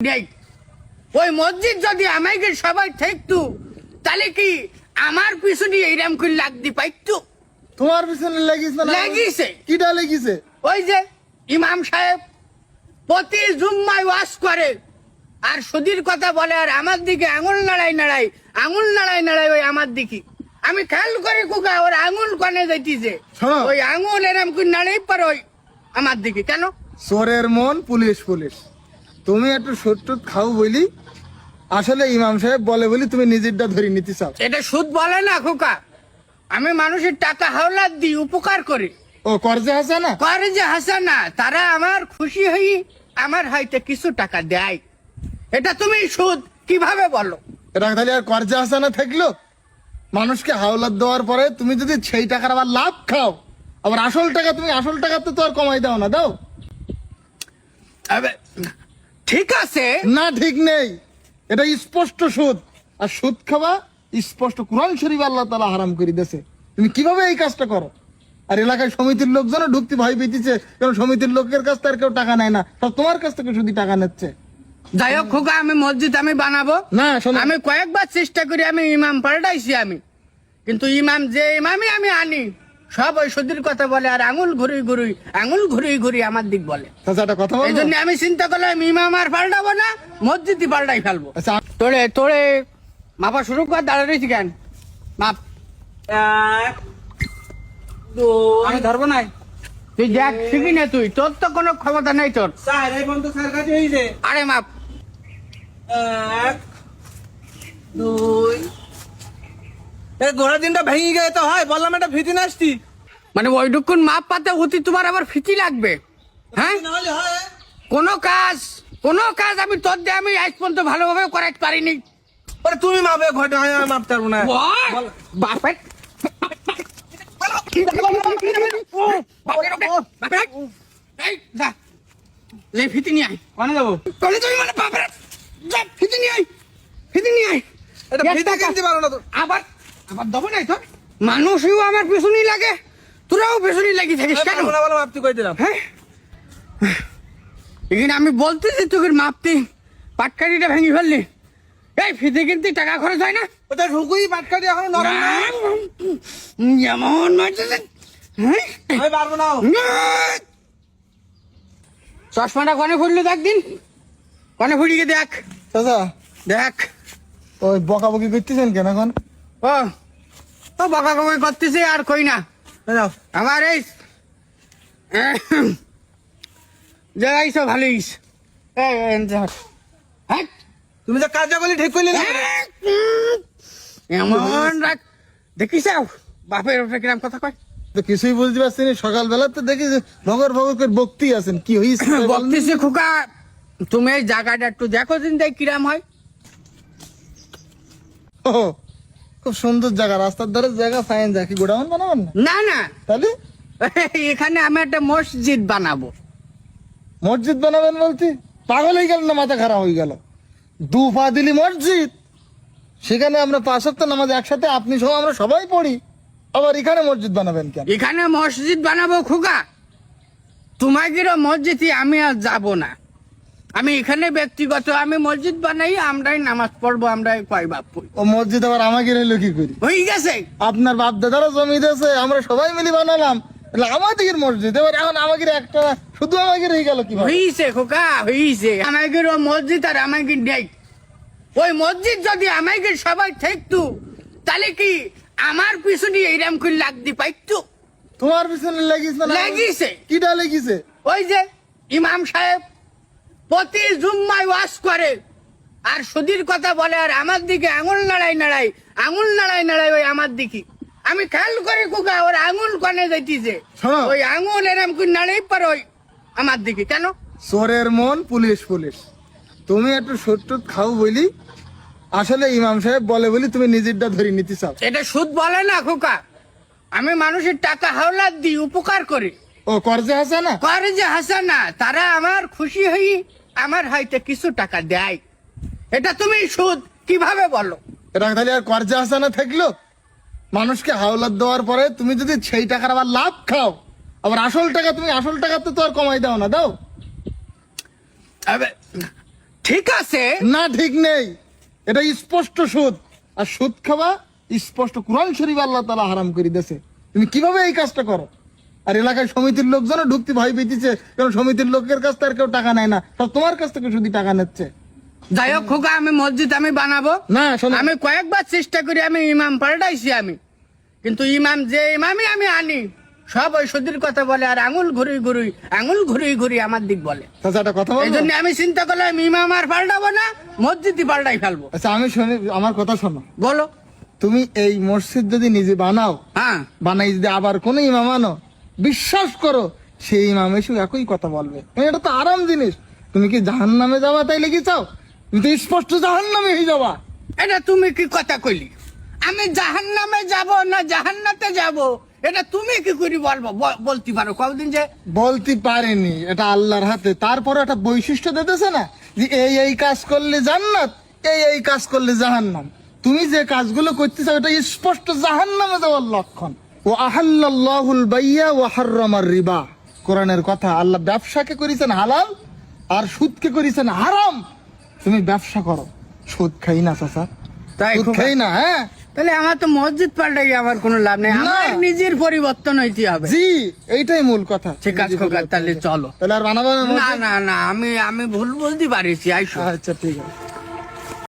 ওই মসজিদ যদি আমাকে সবাই থাকতো তাহলে কি আমার পিছনে এইরাম করে লাগতে পাইতো তোমার পিছনে লেগিস না? লেগিছে। কিটা লেগিছে? ওই যে ইমাম সাহেব প্রতি জুম্মায় ওয়াজ করে আর সুদীর কথা বলে আর আমার দিকে আঙুল নাড়াই নাড়াই আঙুল নাড়াই নাড়াই ওই আমার দিকে। আমি খেয়াল করে কুকা ওর আঙুল কনে যাইতিছে। ওই আঙুল এরম করে নাড়াই পার ওই আমার দিকে। কেন? চোরের মন পুলিশ পুলিশ। তুমি একটু সত্য খাও বলি। আসলে ইমাম সাহেব বলে বলি তুমি নিজেরটা ধরে নিতে চাও। এটা সুদ বলে না খোকা। আমি মানুষের টাকা হাওলাত দিই উপকার করি। ও করজে হাসে না? করে যে হাসানা তারা আমার খুশি হই আমার হয়তো কিছু টাকা দেয়। এটা তুমি সুদ কীভাবে বলো? এটা তাহলে আর করজে হাসে না থাকল? মানুষকে হাওলাত দেওয়ার পরে তুমি যদি সেই টাকার আবার লাভ খাও আবার আসল টাকা তুমি আসল টাকা তো তো আর কমাই দাও না দাও। আবে, ঠিক আছে? না ঠিক নেই। এটা স্পষ্ট সুদ। আর সুদ খাওয়া স্পষ্ট কোরআন শরীফ আল্লাহ তালা হারাম করে দিয়েছে। তুমি কীভাবে এই কাজটা করো? আর এলাকায় সমিতির লোকজনও ঢুকতে ভয় পেতেছে কারণ সমিতির লোকের কাছ থেকে আর কেউ টাকা নেয় না। সব তোমার কাছ থেকে শুধু টাকা নিচ্ছে। যাই হোক খোকা আমি মসজিদ আমি বানাবো। না শোনো। আমি কয়েকবার চেষ্টা করি আমি ইমাম পাল্টাইছি আমি। কিন্তু ইমাম যে ইমামই আমি আনি। সব ওই সুদীর কথা বলে আর আঙুল ঘুরি ঘুরি আঙুল ঘুরি ঘুরি আমার দিক বলে। আচ্ছা একটা কথা এই বলব জন্য আমি চিন্তা করলাম ইমাম আর পাল্টাবো না মসজিদই পাল্টাই ফেলব। আচ্ছা তোরে তোরে মাপা শুরু কর দাঁড়িয়ে রয়েছি কেন? মাপ। এক দুই আমি ধরবো নাই তুই দেখ শিখি না তুই তোর তো কোনো ক্ষমতা নেই তোর। স্যার এই পর্যন্ত স্যার কাছে হয়েছে আরে মাপ। এক দুই গোড়া দিনটা ভেঙে গেলে তো হয় বললাম এটা ফিতি নাসতি মানে ওইটুকুন মাপ পাতে অতি তোমার আবার ফিটি লাগবে। হ্যাঁ? হয়। কোনো কাজ কোনো কাজ আমি তোর দিয়ে আমি আজ পর্যন্ত ভালোভাবে করাইতে পারিনি। ওরে তুমি মাপে ঘটে আমি মাপতে পারব না। বাপের যা। ফিতি নিয়ে আয়। কোনে যাব? কলে তুমি মানে বাপের? ফিতি নিয়ে আয়। ফিতি নিয়ে আয়। এটা ফিতে কিনতে পারো না তো। আবার আবার দেবো নাই তো মানুষও আমার পেছনই লাগে। তোরাও পেছনই লাগি থাকিস কেন? মাপতে কই দিলাম হ্যাঁ? এখানে আমি বলতেছি তোকে মাপতি পাটকারিটা ভেঙে ফেললি। এই ফিতে কিনতে টাকা খরচ হয় না। ওটা ঢুকুই পাটকা দিয়ে এখনও নরম যেমন হ্যাঁ? আমি পারব না। চশমাটা কনে ফুটলো দেখ দিন। কনে ফুটিয়ে দেখ। চাচা দেখ। ওই বকাবকি করতেছেন কেন এখন? ও ও বকা বকা করতেছে আর কই না। আমার এই জায়গায় সব ভালো ইস তুমি যে কাজ করলি ঠিক করলি না? এমন রাখ দেখিস বাপের কিরাম কথা কয়। তো কিছুই বুঝতে পারছি না সকালবেলা তো দেখি ভগর ভগর করে বকতি আছেন কি হয়েছে বলতেছি খোকা তুমি এই জায়গাটা একটু দেখো দিন দেখ কিরাম হয়। ও, খুব সুন্দর জায়গা রাস্তার ধারে জায়গা ফাইন জায়গা কি গোডাউন বানাবেন? না না। তাহলে? এখানে আমি একটা মসজিদ বানাবো। মসজিদ বানাবেন বলতে পাগল হয়ে গেল না মাথা খারাপ হয়ে গেল? দু পা দিলি মসজিদ। সেখানে আমরা পাঁচ সপ্তাহ নামাজ একসাথে আপনি সহ আমরা সবাই পড়ি। আবার এখানে মসজিদ বানাবেন কেন? এখানে মসজিদ বানাবো খোকা। তোমাকে মসজিদে আমি আর যাব না। আমি এখানে ব্যক্তিগত আমি মসজিদ বানাই আমরাই নামাজ পড়ব আমরাই কয় বাপ ও মসজিদ আবার আমাকে রইল কি করি? হয়ে গেছে। আপনার বাপ দাদারা জমি দিয়েছে আমরা সবাই মিলে বানালাম। আমাদের মসজিদ এবার এখন আমাকে একটা শুধু আমাকে রয়ে গেল কি হইছে খোকা হইছে। আমাকে মসজিদ আর আমাকে নেই। ওই মসজিদ যদি আমাকে সবাই থাকতো তাহলে কি আমার পিছনে এইরাম করে লাগতে পাইতো তোমার পিছনে লেগিস না? লেগিছে। কিটা লেগিছে ওই যে ইমাম সাহেব প্রতি জুম্মায় ওয়াশ করে। আর সুদীর কথা বলে আর আমার দিকে আঙুল নাড়াই নাড়াই আঙুল নাড়াই নাড়াই ওই আমার দিকে। আমি খেয়াল করে কুকা ওর আঙুল কনে যাইতিছে। ওই আঙুল এরম করে নাড়াই পার ওই আমার দিকে। কেন? চোরের মন পুলিশ পুলিশ। তুমি একটু সত্য খাও বলি। আসলে ইমাম সাহেব বলে বলি তুমি নিজেরটা ধরে নিতে চাও। এটা সুদ বলে না খোকা আমি মানুষের টাকা হাওলাত দিই উপকার করি। ও করজে হাসে না করে যে হাসানা। তারা আমার খুশি হই আমার হয়তো কিছু টাকা দেয়। এটা তুমি সুদ কীভাবে বলো? এটা তাহলে আর করজে হাসে না থাকল? মানুষকে হাওলাত দেওয়ার পরে তুমি যদি সেই টাকার আবার লাভ খাও আবার আসল টাকা তুমি আসল টাকা তো তো আর কমাই দাও না দাও। ঠিক আছে। না ঠিক নেই। এটা স্পষ্ট সুদ। আর সুদ খাওয়া স্পষ্ট। কোরআন শরীফ আল্লাহ তালা হারাম করে দিয়েছে। তুমি কীভাবে এই কাজটা করো? আর এলাকায় সমিতির লোকজনও ঢুকতে ভয় পেতেছে কারণ সমিতির লোকের কাছ থেকে কেউ টাকা নেয় না। সব তোমার কাছ থেকে শুধু টাকা নিচ্ছে। যাই হোক খোকা আমি মসজিদ আমি বানাবো। না আমি কয়েকবার চেষ্টা করি আমি ইমাম পাল্টাইছি আমি। কিন্তু ইমাম যে ইমামই আমি আনি সব ওই সদির কথা বলে আর আঙুল ঘুরি ঘুরি আঙুল ঘুরি ঘুরি আমার দিক বলে। কথা এই জন্য আমি চিন্তা করলাম ইমাম আর পাল্টাবো না মসজিদই পাল্টাই ফেলব। আচ্ছা আমি শুনি আমার কথা শোনো। বলো। তুমি এই মসজিদ যদি নিজে বানাও হ্যাঁ। বানাই যদি আবার কোন ইমাম আনো বিশ্বাস করো সেই ইমাম এসে একই কথা বলবে। মানে এটা তো আরাম জিনিস। তুমি কি জাহান নামে যাবা তাই লেগে চাও তুমি তো স্পষ্ট জাহান নামে হয়ে যাবা। এটা তুমি কি কথা কইলি? আমি জাহান নামে যাব না জাহান্নাতে যাব? এটা তুমি কি করি বলব? বলতে পারো কতদিন যে? বলতে পারেনি। এটা আল্লাহর হাতে। তারপরে একটা বৈশিষ্ট্য দিতেছে না যে এই এই কাজ করলে জান্নাত এই এই কাজ করলে জাহান্নাম। তুমি যে কাজগুলো করতে চাও এটা স্পষ্ট জাহান্নামে যাওয়ার লক্ষণ। ও আহাল্লাহুল বাইয়া ও হার্রামার রিবা। কোরআনের কথা আল্লাহ ব্যবসাকে করেছেন হালাল আর সুদকে করেছেন হারাম। তুমি ব্যবসা করো। সুদ খাই না চাচা। তাই সুদ খাই না হ্যাঁ? তাহলে আমার তো মসজিদ পাল্টাই আমার কোনো লাভ নেই। আমার নিজের পরিবর্তন হইতে হবে। জি এইটাই মূল কথা। ঠিক আছে খোকা তাহলে চলো। তাহলে আর বানাবো না না না আমি আমি ভুল বলতে পারিছি আচ্ছা ঠিক আছে।